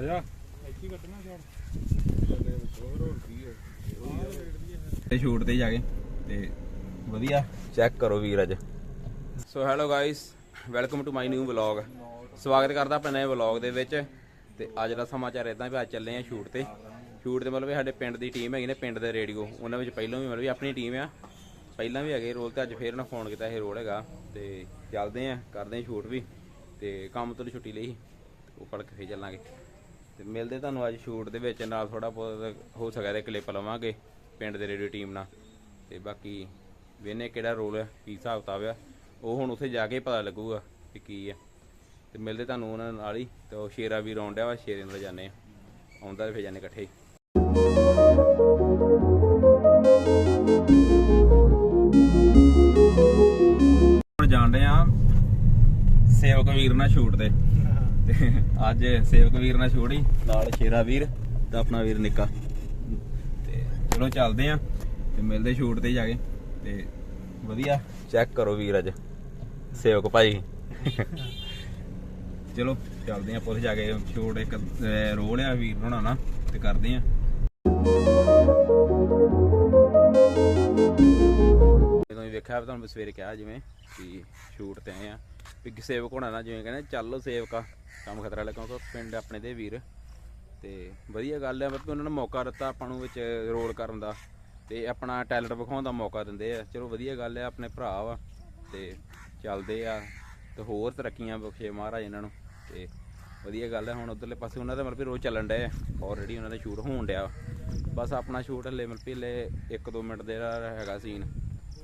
ਆ ਜਾ ਇੱਥੇ ਕੱਟਣਾ ਸ਼ਾਟ ਤੇ ਸ਼ੂਟ ਤੇ ਜਾ ਕੇ ਤੇ ਵਧੀਆ। ਚੈੱਕ ਕਰੋ ਵੀਰ ਅੱਜ। So hello guys welcome to my new vlog ਸਵਾਗਤ ਕਰਦਾ ਆਪਣੇ ਨਵੇਂ ਵਲੌਗ ਦੇ ਵਿੱਚ। ਤੇ ਅੱਜ ਦਾ ਸਮਾਚਾਰ ਇਦਾਂ ਵੀ ਅੱਜ ਚੱਲੇ ਆ ਸ਼ੂਟ ਤੇ। ਸ਼ੂਟ ਤੇ ਮਤਲਬ ਵੀ ਸਾਡੇ ਪਿੰਡ ਦੀ ਟੀਮ ਹੈਗੀ ਨੇ, ਪਿੰਡ ਦੇ ਰੇਡੀਓ। ਉਹਨਾਂ ਵਿੱਚ ਪਹਿਲਾਂ ਵੀ ਮਤਲਬ ਵੀ ਆਪਣੀ ਟੀਮ ਆ। ਪਹਿਲਾਂ ਵੀ ਹੈਗੇ ਰੋਲ ਤੇ ਅੱਜ ਫੇਰ ਨਾ ਫੋਨ ਕੀਤਾ ਇਹ ਰੋਲ ਹੈਗਾ। ਤੇ ਚੱਲਦੇ ਆ ਕਰਦੇ ਆ ਸ਼ੂਟ ਵੀ। ਤੇ ਕੰਮ ਤੋਂ ਛੁੱਟੀ ਲਈ, ਉਹ ਪੜ ਕੇ ਫੇਰ ਚੱਲਾਂਗੇ। ਤੇ ਮਿਲਦੇ ਤੁਹਾਨੂੰ ਅੱਜ ਸ਼ੂਟ ਦੇ ਵਿੱਚ, ਨਾਲ ਥੋੜਾ ਬਹੁਤ ਹੋ ਸਕਦਾ ਤੇ ਕਲਿੱਪ ਲਵਾਂਗੇ ਪਿੰਡ ਦੇ ਰੇਡੀਓ ਟੀਮ ਨਾਲ। ਤੇ ਬਾਕੀ ਵੇਨੇ ਕਿਹੜਾ ਰੋਲ ਹੈ, ਕੀ ਹਿਸਾਬ ਕਿਤਾਬ ਆ ਉਹ ਹੁਣ ਉੱਥੇ ਜਾ ਕੇ ਪਤਾ ਲੱਗੂਗਾ ਕਿ ਕੀ ਹੈ। ਤੇ ਮਿਲਦੇ ਤੁਹਾਨੂੰ ਉਹਨਾਂ ਨਾਲ ਹੀ, ਤੇ ਉਹ ਸ਼ੇਰਾ ਵੀ ਰੌਂਡਿਆ ਵਾ ਸ਼ੇਰੇ ਨਾਲ ਜਾਂਦੇ ਆ। ਆਉਂਦਾ ਤੇ ਫੇਰ ਜਾਂਦੇ ਇਕੱਠੇ ਹੀ। ਹੁਣ ਜਾਣਦੇ ਆ ਸੇਵਕ ਵੀਰ ਨਾਲ ਸ਼ੂਟ ਤੇ। ਤੇ ਅੱਜ ਸੇਵਕ ਵੀਰ ਨਾਲ ਛੋੜੀ ਨਾਲ ਸ਼ੇਰਾ ਵੀਰ ਤੇ ਆਪਣਾ ਵੀਰ ਨਿੱਕਾ। ਤੇ ਚਲੋ ਚੱਲਦੇ ਆ ਤੇ ਮਿਲਦੇ ਸ਼ੂਟ ਤੇ ਜਾ ਕੇ ਤੇ ਵਧੀਆ। ਚੈੱਕ ਕਰੋ ਵੀਰ ਅੱਜ ਸੇਵਕ ਭਾਈ। ਚਲੋ ਚੱਲਦੇ ਆ ਪੁੱਛ ਜਾ ਕੇ ਸ਼ੂਟ ਇੱਕ ਰੋਲ ਆ ਵੀਰ ਨਾ ਤੇ ਕਰਦੇ ਆ। ਵੇਖਿਆ ਤੁਹਾਨੂੰ ਸਵੇਰੇ ਕਿਹਾ ਜਿਵੇਂ ਕਿ ਸ਼ੂਟ ਤੇ ਆਏ ਆ। ਵੀ ਸੇਵਕ ਹੋਣਾ ਨਾ ਜਿਵੇਂ ਕਹਿੰਦੇ, ਚੱਲ ਸੇਵਕਾ ਕੰਮ ਖਤਰਾ ਲੱਗਾ ਕਿਉਂਕਿ ਪਿੰਡ ਆਪਣੇ ਦੇ ਵੀਰ। ਤੇ ਵਧੀਆ ਗੱਲ ਹੈ ਮਤਲਬ ਉਹਨਾਂ ਨੇ ਮੌਕਾ ਦਿੱਤਾ ਆਪਾਂ ਨੂੰ ਵਿੱਚ ਰੋਲ ਕਰਨ ਦਾ। ਤੇ ਆਪਣਾ ਟੈਲੈਂਟ ਵਿਖਾਉਣ ਦਾ ਮੌਕਾ ਦਿੰਦੇ ਆ। ਚਲੋ ਵਧੀਆ ਗੱਲ ਹੈ ਆਪਣੇ ਭਰਾ ਵਾ। ਤੇ ਚੱਲਦੇ ਆ। ਤੇ ਹੋਰ ਤਰੱਕੀਆਂ ਬਖਸ਼ੇ ਮਹਾਰਾਜ ਇਹਨਾਂ ਨੂੰ। ਤੇ ਵਧੀਆ ਗੱਲ ਹੈ ਹੁਣ ਉਧਰਲੇ ਪਾਸੇ ਉਹਨਾਂ ਦਾ ਮਤਲਬ ਵੀ ਰੋਜ਼ ਚੱਲਣ ਡਿਆ। ਆਲਰੇਡੀ ਉਹਨਾਂ ਦਾ ਸ਼ੂਟ ਹੋਣ ਡਿਆ ਬਸ ਆਪਣਾ ਸ਼ੂਟ ਹਲੇ ਮਤਲਬ ਵੀ ਹਲੇ 1-2 ਮਿੰਟ ਦੇ ਜਿਹੜਾ ਹੈਗਾ ਸੀਨ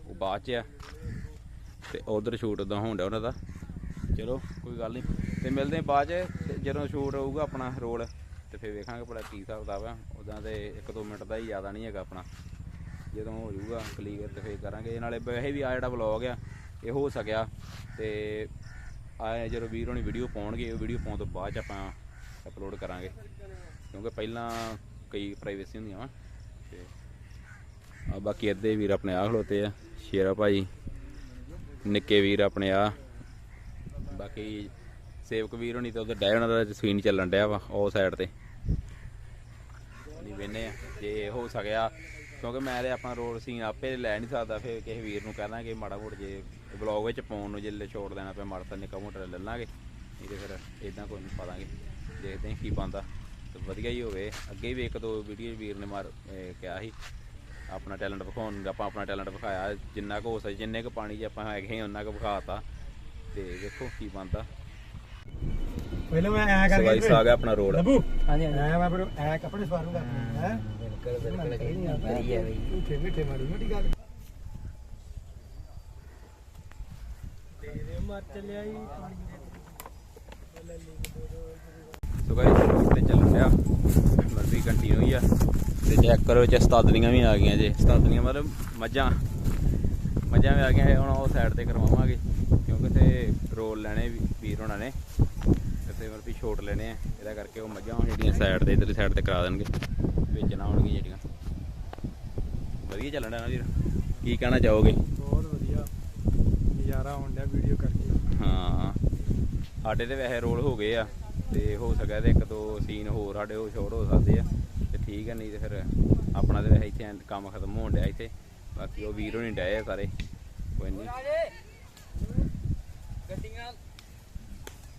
ਉਹ ਬਾਅਦ ਚ ਆ। ਤੇ ਉਧਰ ਸ਼ੂਟ ਉਦਾਂ ਹੋਣ ਡਿਆ ਉਹਨਾਂ ਦਾ। ਚਲੋ, ਕੋਈ ਗੱਲ ਨਹੀਂ ਤੇ ਮਿਲਦੇ ਹਾਂ ਬਾਅਦ ਚ, ਤੇ ਜਦੋਂ ਸ਼ੂਟ ਹੋਊਗਾ ਆਪਣਾ ਰੋਲ, ਤੇ ਫਿਰ ਵੇਖਾਂਗੇ ਭਲਾ ਕੀ ਹਿਸਾਬ ਕਿਤਾਬ ਆ। ਉਦਾਂ ਤੇ 1-2 ਮਿੰਟ ਦਾ ਹੀ ਜ਼ਿਆਦਾ ਨਹੀਂ ਹੈਗਾ ਆਪਣਾ। ਜਦੋਂ ਹੋ ਜਾਊਗਾ ਕਲੀਅਰ ਤੇ ਫਿਰ ਕਰਾਂਗੇ। ਇਹ ਨਾਲੇ ਵੈਸੇ ਵੀ ਆ ਜਿਹੜਾ ਵਲੌਗ ਆ, ਇਹ ਹੋ ਸਕਿਆ। ਤੇ ਆ ਜਦੋਂ ਵੀਰ ਹੋਣੀ ਵੀਡੀਓ ਪਾਉਣਗੇ, ਉਹ ਵੀਡੀਓ ਪਾਉਣ ਤੋਂ ਬਾਅਦ ਚ ਆਪਾਂ ਅਪਲੋਡ ਕਰਾਂਗੇ। ਕਿਉਂਕਿ ਪਹਿਲਾਂ ਕਈ ਪ੍ਰਾਈਵੇਸੀ ਹੁੰਦੀਆਂ ਵਾ। ਤੇ ਆ ਬਾਕੀ ਅੱਧੇ ਵੀਰ ਆਪਣੇ ਆ ਖਲੋਤੇ ਆ, ਸ਼ੇਰਾ ਭਾਈ, ਨਿੱਕੇ ਵੀਰ ਆਪਣੇ ਆ ਬਾਕੀ ਸੇਵਕ ਵੀਰ ਹੋਣੀ ਤਾਂ ਉਧਰ ਡੈ ਉਹਨਾਂ ਦਾ ਸੀਨ ਚੱਲਣ ਡਿਆ ਵਾ, ਉਹ ਸਾਈਡ ਤੇ। ਨਹੀਂ ਵੇਨੇ ਆ, ਜੇ ਹੋ ਸਕਿਆ, ਕਿਉਂਕਿ ਮੈਂ ਤੇ ਆਪਣਾ ਰੋਡ ਸੀਨ ਆਪੇ ਲੈ ਨਹੀਂ ਸਕਦਾ, ਫਿਰ ਕਿਸੇ ਵੀਰ ਨੂੰ ਕਹਿ ਦਾਂਗੇ ਮਾੜਾ ਮੋੜ ਜੇ ਵਲੌਗ ਵਿੱਚ ਪਾਉਣ ਨੂੰ ਜੇ ਲੈ ਛੋੜ ਦੇਣਾ ਪਿਆ ਮਾੜਾ ਤਾਂ ਨਿੱਕਾ ਮੋਟਾ ਲੈ ਲਾਂਗੇ। ਨਹੀਂ ਤੇ ਫਿਰ ਇਦਾਂ ਕੋਈ ਨਹੀਂ ਪਾਵਾਂਗੇ ਦੇਖਦੇ ਹਾਂ ਕੀ ਬੰਦਾ ਤੇ ਵਧੀਆ ਹੀ ਹੋਵੇ। ਅੱਗੇ ਵੀ ਇੱਕ ਦੋ ਵੀਡੀਓ ਵੀਰ ਨੇ ਮਾਰ ਕਿਹਾ ਸੀ ਆਪਣਾ ਟੈਲੈਂਟ ਵਿਖਾਉਣ ਨੂੰ ਆਪਾਂ ਆਪਣਾ ਟੈਲੈਂਟ ਵਿਖਾਇਆ। ਜਿੰਨਾ ਕੁ ਹੋ ਸਕੇ ਜਿੰਨੇ ਕੁ ਪਾਣੀ 'ਚ ਆਪਾਂ ਹੈਗੇ ਸੀ ਉਹਨਾਂ ਕੁ ਵਿਖਾਤਾ। ਤੇ ਵੇਖੋ ਕੀ ਬੰਦਾ ਪਹਿਲਾਂ ਮੈਂ ਐ ਕਰਕੇ ਸਵਾਈਸ ਆ ਗਿਆ ਆਪਣਾ ਰੋਡ ਬੱਬੂ ਹਾਂਜੀ ਐ ਮੈਂ ਫਿਰ ਐ ਕੱਪੜੇ ਸਵਾਰੂਗਾ ਹੈ? ਬਿਲਕੁਲ ਬਿਲਕੁਲ। ਵਧੀਆ ਬਈ ਝੂਠੇ ਮਿੱਠੇ ਮਾਰੂ ਮਿੱਟੀ ਗੱਲ। ਸੋ ਗਾਇਸ ਰੋਡ ਤੇ ਚੱਲ ਮਰਜ਼ੀ ਕੰਟੀਨਿਊ ਹੀ ਆ। ਤੇ ਚੈੱਕ ਕਰੋ ਚ ਸਤਾਦਨੀਆਂ ਵੀ ਆ ਗਈਆਂ ਜੇ। ਸਤਾਦਨੀਆਂ ਮਤਲਬ ਮੱਝਾਂ। ਮੱਝਾਂ ਵੀ ਆ ਗਈਆਂ ਹੁਣ ਉਹ ਸਾਈਡ ਤੇ ਕਰਵਾਵਾਂਗੇ। ਕਿਉਂਕਿ ਤੇ ਰੋਲ ਲੈਣੇ ਵੀ ਵੀਰ ਹੋਣਾ ਨੇ। ਤੇ ਮਤਲਬ ਵੀ ਛੋਟ ਲੈਣੇ ਆ। ਇਹਦਾ ਕਰਕੇ ਉਹ ਮੱਝਾਂ ਜਿਹੜੀਆਂ ਸਾਈਡ ਤੇ ਇਧਰਲੀ ਸਾਈਡ ਤੇ ਕਰਾ ਦੇਣਗੇ। ਵੇਚਣਾ ਆਉਣਗੀਆਂ ਜਿਹੜੀਆਂ। ਵਧੀਆ ਚੱਲਣ ਡਿਆ ਨਾ ਵੀਰ। ਕੀ ਕਹਿਣਾ ਚਾਹੋਗੇ? ਬਹੁਤ ਵਧੀਆ। ਨਜ਼ਾਰਾ ਆਉਣ ਡਿਆ ਵੀਡੀਓ ਕਰਕੇ। ਹਾਂ। ਸਾਡੇ ਤੇ ਵੈਸੇ ਰੋਲ ਹੋ ਗਏ ਆ। ਤੇ ਹੋ ਸਕਿਆ ਤੇ ਇੱਕ ਦੋ ਸੀਨ ਹੋਰ ਸਾਡੇ ਉਹ ਸ਼ੋਰ ਹੋ ਸਕਦੇ ਆ, ਤੇ ਠੀਕ ਹੈ ਨਹੀਂ ਤੇ ਫਿਰ ਆਪਣਾ ਤੇ ਵੈਸੇ ਇੱਥੇ ਕੰਮ ਖਤਮ ਹੋਣ ਡਿਆ ਇੱਥੇ, ਬਾਕੀ ਉਹ ਵੀਰ ਹੋਣੀ ਡਏ ਆ ਸਾਰੇ। ਕੋਈ ਨਹੀਂ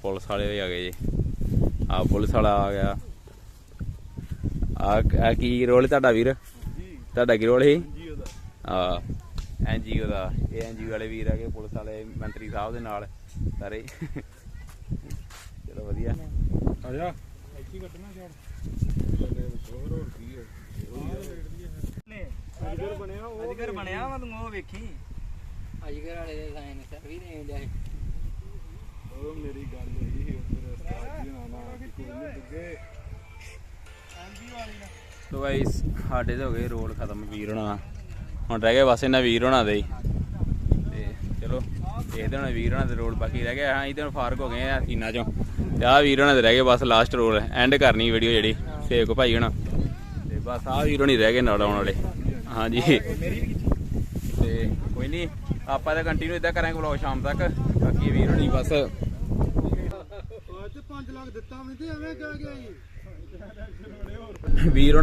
ਪੁਲਿਸ ਵਾਲੇ ਵੀ ਆ ਗਏ ਜੀ। ਆ ਪੁਲਿਸ ਵਾਲਾ ਆ ਗਿਆ। ਆ ਕੀ ਰੋਲ ਤੁਹਾਡਾ ਵੀਰ? ਤੁਹਾਡਾ ਕੀ ਰੋਲ ਸੀ? ਆ ਐਨਜੀਓ ਦਾ। ਇਹ ਐਨਜੀਓ ਵਾਲੇ ਵੀਰ ਹੈਗੇ ਪੁਲਿਸ ਵਾਲੇ ਮੰਤਰੀ ਸਾਹਿਬ ਦੇ ਨਾਲ ਸਾਰੇ। ਚਲੋ ਵਧੀਆ। ਆ ਜਾ। ਇੱਥੇ ਕੱਟਣਾ ਸ਼ਾਟ ਹੋਰ ਹੋਰ ਕੀ ਹੈ ਅਜਗਰ ਬਣਿਆ ਉਹ ਅਜਗਰ ਬਣਿਆ ਵਾ ਤੂੰ ਉਹ ਵੇਖੀ। ਅਜਗਰ ਵਾਲੇ ਦੇ ਸਾਈਨ ਸਰ ਵੀ ਨਹੀਂ ਲਿਆ ਉਹ ਮੇਰੀ ਗੱਲ ਹੋਈ ਸੀ ਉੱਧਰ ਉਸਤਾਦ ਜੀ ਨਾਲ ਨਾ ਕਿ ਕੋਈ ਨਹੀਂ ਡਿੱਗੇ ਸੋ ਗਾਇਸ ਸਾਡੇ ਤੇ ਹੋ ਗਏ ਰੋਲ ਖਤਮ ਵੀਰ ਹੋਣਾ। ਹੁਣ ਰਹਿ ਗਏ ਬਸ ਇਹਨਾਂ ਵੀਰ ਹੋਣਾ ਦੇ। ਤੇ ਚਲੋ ਦੇਖਦੇ ਹੁਣ ਵੀਰ ਹੋਣਾ ਦੇ ਰੋਲ ਬਾਕੀ ਰਹਿ ਗਏ ਹਾਂ ਇਹਦੇ ਹੁਣ ਫਾਰਕ ਹੋ ਗਏ ਆ ਸੀਨਾ ਚੋਂ। ਆ ਵੀਰ ਹੋਣਾ ਦੇ ਰਹਿ ਗਏ, ਬਸ ਲਾਸਟ ਰੋਲ ਐਂਡ ਕਰਨੀ ਵੀਡੀਓ ਜਿਹੜੀ ਸੇਵਕ ਭਾਈ ਹੋਣਾ। ਤੇ ਬਸ ਆ ਵੀਰ ਹੋਣੀ ਰਹਿ ਗਏ ਨਾਲ ਆਉਣ ਵਾਲੇ। ਹਾਂਜੀ। ਤੇ ਕੋਈ ਨਹੀਂ ਆਪਾਂ ਤਾਂ ਕੰਟੀਨਿਊ ਇਦਾਂ ਕਰਾਂਗੇ ਵਲੌਗ ਸ਼ਾਮ ਤੱਕ। ਬਾਕੀ ਵੀਰ ਹੋਣੀ ਬਸ। ਅੱਜ 5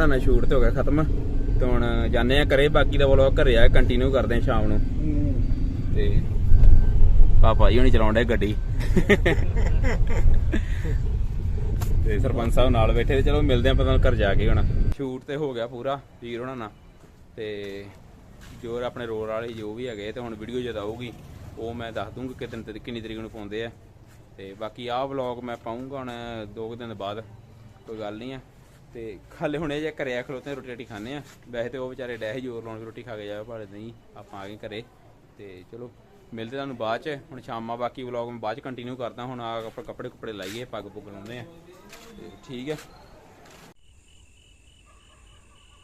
ਮੈਂ ਸ਼ੂਟ ਤੇ ਹੋ ਗਿਆ ਖਤਮ। ਤੇ ਹੁਣ ਜਾਂਦੇ ਆ ਘਰੇ, ਬਾਕੀ ਦਾ ਵਲੌਗ ਘਰੇ ਆ ਕੰਟੀਨਿਊ ਕਰਦੇ ਆ ਸ਼ਾਮ ਨੂੰ। ਤੇ ਪਾਪਾ ਜੀ ਹੁਣੀ ਚਲਾਉਂਦੇ ਗੱਡੀ। ਤੇ ਸਰਪੰਚ ਸਾਹਿਬ ਨਾਲ ਬੈਠੇ ਤੇ ਚਲੋ ਮਿਲਦੇ ਆ ਪਤਾ ਘਰ ਜਾ ਕੇ ਹੁਣ। ਸ਼ੂਟ ਤੇ ਹੋ ਗਿਆ ਪੂਰਾ ਵੀਰ ਉਹਨਾਂ ਨਾਲ। ਤੇ ਜੋ ਆਪਣੇ ਰੋਲ ਵਾਲੇ ਜੋ ਵੀ ਹੈਗੇ, ਤੇ ਹੁਣ ਵੀਡੀਓ ਜਦ ਆਊਗੀ, ਉਹ ਮੈਂ ਦੱਸ ਦੂੰਗਾ ਕਿ ਦਿਨ ਤੇ ਕਿੰਨੀ ਤਰੀਕ ਨੂੰ ਪਾਉਂਦੇ ਆ। ਤੇ ਬਾਕੀ ਆਹ ਵਲੌਗ ਮੈਂ ਪਾਉਂਗਾ ਹੁਣ ਦੋ ਕੁ ਦਿਨ ਬਾਅਦ, ਕੋਈ ਗੱਲ ਨਹੀਂ ਆ। ਤੇ ਖਾਲੇ ਹੁਣੇ ਜੇ ਘਰੇ ਆ, ਖਲੋਤੇ ਰੋਟੀ ਰੋਟੀ ਖਾਣੇ ਆ। ਵੈਸੇ ਤੇ ਉਹ ਵਿਚਾਰੇ ਡੈਹ ਜੋਰ ਲਾਉਣ ਰੋਟੀ ਖਾ ਕੇ ਜਾਵੇ ਭਾਲੇ ਨਹੀਂ, ਆਪਾਂ ਆ ਗਏ ਘਰੇ। ਤੇ ਚਲੋ ਮਿਲਦੇ ਤੁਹਾਨੂੰ ਬਾਅਦ ਚ ਹੁਣ ਸ਼ਾਮਾਂ ਬਾਕੀ ਵਲੌਗ ਮੈਂ ਬਾਅਦ ਚ ਕੰਟੀਨਿਊ ਕਰਦਾ ਹੁਣ ਆ ਆਪਾਂ ਕੱਪੜੇ ਕੁਪੜੇ ਲਾਈਏ ਪੱਗ ਪੁੱਗ ਲਾਉਂਦੇ ਆ ਤੇ ਠੀਕ ਹੈ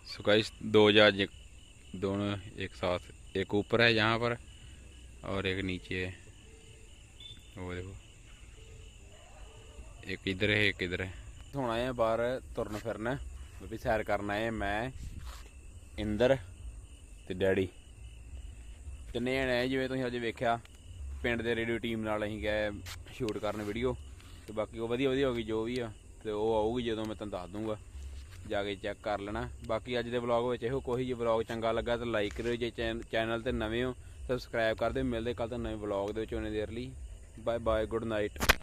सो गाइस दो जहाज एक- दोनों एक साथ एक ऊपर है यहाँ पर और एक नीचे है वो देखो एक इधर है एक इधर है ਹੁਣ ਆਏ ਆ ਬਾਹਰ ਤੁਰਨ ਫਿਰਨ ਵੀ ਸੈਰ ਕਰਨ ਆਏ ਆ ਮੈਂ ਇੰਦਰ ਤੇ ਡੈਡੀ ਤਿੰਨੇ ਜਣੇ ਆਏ ਜਿਵੇਂ ਤੁਸੀਂ ਅੱਜ ਵੇਖਿਆ, ਪਿੰਡ ਦੇ ਰੇਡੀਓ ਟੀਮ ਨਾਲ ਅਸੀਂ ਗਏ ਸ਼ੂਟ ਕਰਨ ਵੀਡੀਓ ਤੇ ਬਾਕੀ ਉਹ ਵਧੀਆ ਵਧੀਆ ਹੋ ਗਈ ਜੋ ਵੀ ਆ, ਤੇ ਉਹ ਆਊਗੀ ਜਦੋਂ ਮੈਂ ਤੁਹਾਨੂੰ ਦੱਸ ਦੂੰਗਾ ਜਾ ਕੇ ਚੈੱਕ ਕਰ ਲੈਣਾ। ਬਾਕੀ ਅੱਜ ਦੇ ਵਲੌਗ ਵਿੱਚ ਇਹੋ ਕੋਈ ਜੇ ਵਲੌਗ ਚੰਗਾ ਲੱਗਾ ਤਾਂ ਲਾਈਕ ਕਰਿਓ, ਜੇ ਚੈਨਲ ਤੇ ਨਵੇਂ ਹੋ ਸਬਸਕ੍ਰਾਈਬ ਕਰ ਦਿਓ। ਮਿਲਦੇ ਕੱਲ ਤਾਂ ਨਵੇਂ ਵਲੌਗ ਦੇ ਵਿੱਚ ਉਹਨੇ ਦੇਰ ਲਈ। Bye bye good night